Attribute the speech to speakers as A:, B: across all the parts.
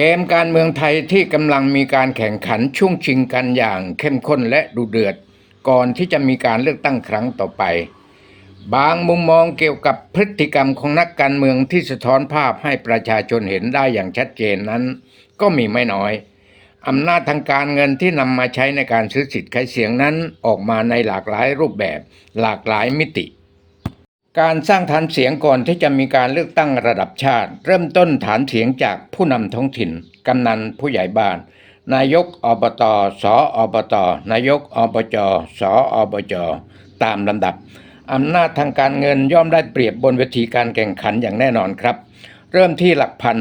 A: เกมการเมืองไทยที่กำลังมีการแข่งขันช่วงชิงกันอย่างเข้มข้นและดุเดือด ก่อนที่จะมีการเลือกตั้งครั้งต่อไป บางมุมมองเกี่ยวกับพฤติกรรมของนักการเมืองที่สะท้อนภาพให้ประชาชนเห็นได้อย่างชัดเจนนั้น ก็มีไม่น้อยอำนาจทางการเงินที่นำมาใช้ในการซื้อสิทธิ์ขายเสียงนั้นออกมาในหลากหลายรูปแบบ หลากหลายมิติ การสร้างฐานเสียงก่อนที่จะมีการเลือกตั้งระดับชาติ เริ่มต้นฐานเสียงจากผู้นำท้องถิ่น กำนันผู้ใหญ่บ้าน นายกอบตสออบต นายกอบจสออบจ ตามลำดับ อำนาจทางการเงินย่อมได้เปรียบบนเวทีการแข่งขันอย่างแน่นอนครับ เริ่มที่หลักพัน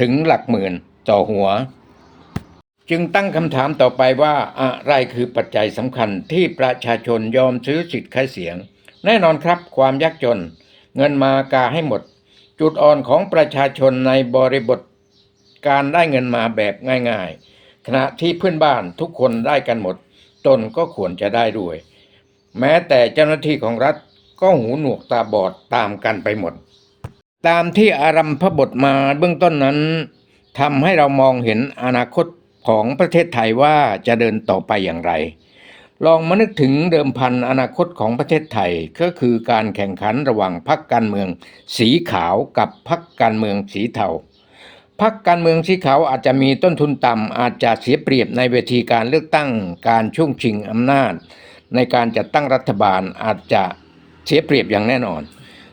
A: ถึงหลักหมื่นต่อหัว จึงตั้งคำถามต่อไปว่าอะไรคือปัจจัยสำคัญที่ประชาชนยอมซื้อสิทธิ์ขายเสียง แน่นอนครับความยากจน เงินมากาให้หมด จุดอ่อนของประชาชนในบริบทการได้เงินมาแบบง่ายๆ ขณะที่เพื่อนบ้านทุกคนได้กันหมด ตนก็ควรจะได้ด้วย แม้แต่เจ้าหน้าที่ของรัฐก็หูหนวกตาบอดตามกันไปหมด ตามที่อารัมพบทมาเบื้องต้นนั้นทำให้เรามองเห็นอนาคตของประเทศไทยว่าจะเดินต่อไปอย่างไร ลองมานึกถึงเดิมพันอนาคตของประเทศไทยก็คือการแข่งขันระหว่างพรรคการเมือง สีขาวกับพรรคการเมืองสีเทาพรรคการเมืองสีขาวอาจจะมีต้นทุนต่ำอาจจะเสียเปรียบในเวทีการเลือกตั้งการช่วงชิงอำนาจ ในการจัดตั้งรัฐบาลอาจจะเสียเปรียบอย่างแน่นอน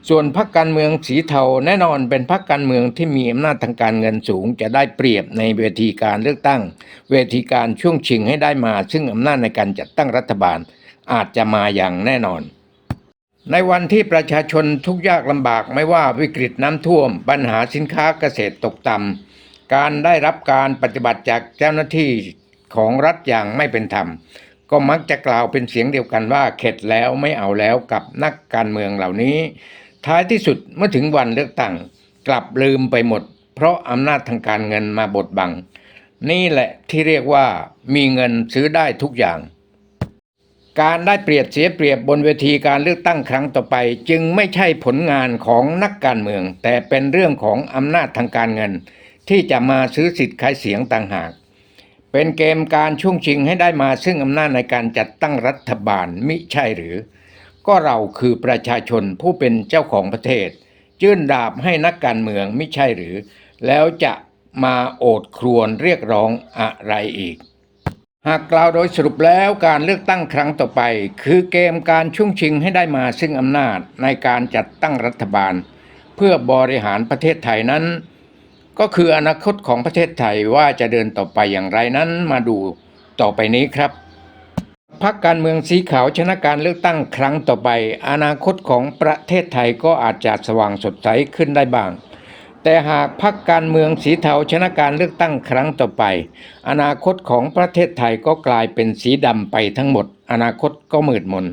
A: ส่วนพรรคการเมืองสีเทาแน่นอนเป็นพรรคการเมืองที่มีอำนาจทางการเงินสูง จะได้เปรียบในเวทีการเลือกตั้ง เวทีการช่วงชิงให้ได้มา ซึ่งอำนาจในการจัดตั้งรัฐบาลอาจจะมาอย่างแน่นอน ในวันที่ประชาชนทุกยากลำบากไม่ว่าวิกฤตน้ำท่วม ปัญหาสินค้าเกษตรตกต่ำการได้รับการปฏิบัติจากเจ้าหน้าที่ของรัฐอย่างไม่เป็นธรรม ก็มักจะกล่าวเป็นเสียงเดียวกันว่าเข็ดแล้วไม่เอาแล้วกับนักการเมืองเหล่านี้ ท้ายที่สุดเมื่อถึงวันเลือกตั้งกลับลืมไปหมด เพราะอำนาจทางการเงินมาบดบัง นี่แหละที่เรียกว่ามีเงินซื้อได้ทุกอย่าง การได้เปรียบเสียเปรียบบนเวทีการเลือกตั้งครั้งต่อไป จึงไม่ใช่ผลงานของนักการเมือง แต่เป็นเรื่องของอำนาจทางการเงิน ที่จะมาซื้อสิทธิ์ขายเสียงต่างหากเป็นเกมการช่วงชิงให้ได้มาซึ่งอำนาจในการจัดตั้งรัฐบาลมิใช่หรือ ก็เราคือประชาชนผู้เป็นเจ้าของประเทศ ยื่นดาบให้นักการเมืองไมิใช่หรือ แล้วจะมาโอดครวญเรียกร้องอะไรอีก หากกล่าวโดยสรุปแล้วการเลือกตั้งครั้งต่อไป คือเกมการชุ่งชิงให้ได้มาซึ่งอำนาจในการจัดตั้งรัฐบาล เพื่อบริหารประเทศไทยนั้น ก็คืออนาคตของประเทศไทยว่าจะเดินต่อไปอย่างไรนั้นมาดูต่อไปนี้ครับ พรรคการเมืองสีขาวชนะการเลือกตั้งครั้งต่อไป อนาคตของประเทศไทยก็อาจจะสว่างสดใสขึ้นได้บ้าง แต่หากพรรคการเมืองสีเทาชนะการเลือกตั้งครั้งต่อไป อนาคตของประเทศไทยก็กลายเป็นสีดำไปทั้งหมด อนาคตก็มืดมน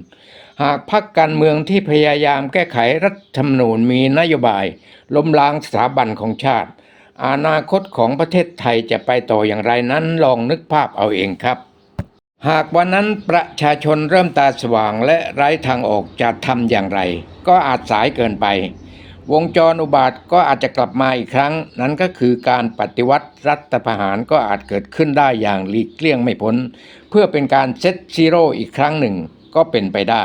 A: หากพรรคการเมืองที่พยายามแก้ไขรัฐธรรมนูญมีนโยบาย ล้มล้างสถาบันของชาติ อนาคตของประเทศไทยจะไปต่ออย่างไรนั้นลองนึกภาพเอาเองครับ หากวันนั้นประชาชนเริ่มตาสว่างและไร้ทางออกจะทำอย่างไร ก็อาจสายเกินไป วงจรอุบาทก็อาจจะกลับมาอีกครั้ง นั้นก็คือการปฏิวัติรัฐประหารก็อาจเกิดขึ้นได้อย่างหลีกเลี่ยงไม่พ้น เพื่อเป็นการเซตซีโร่อีกครั้งหนึ่งก็เป็นไปได้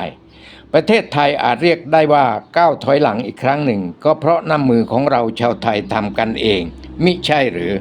A: ประเทศไทยอาจเรียกได้ว่าก้าวถอยหลังอีกครั้งหนึ่ง ก็เพราะน้ำมือของเราชาวไทยทำกันเอง มิใช่หรือ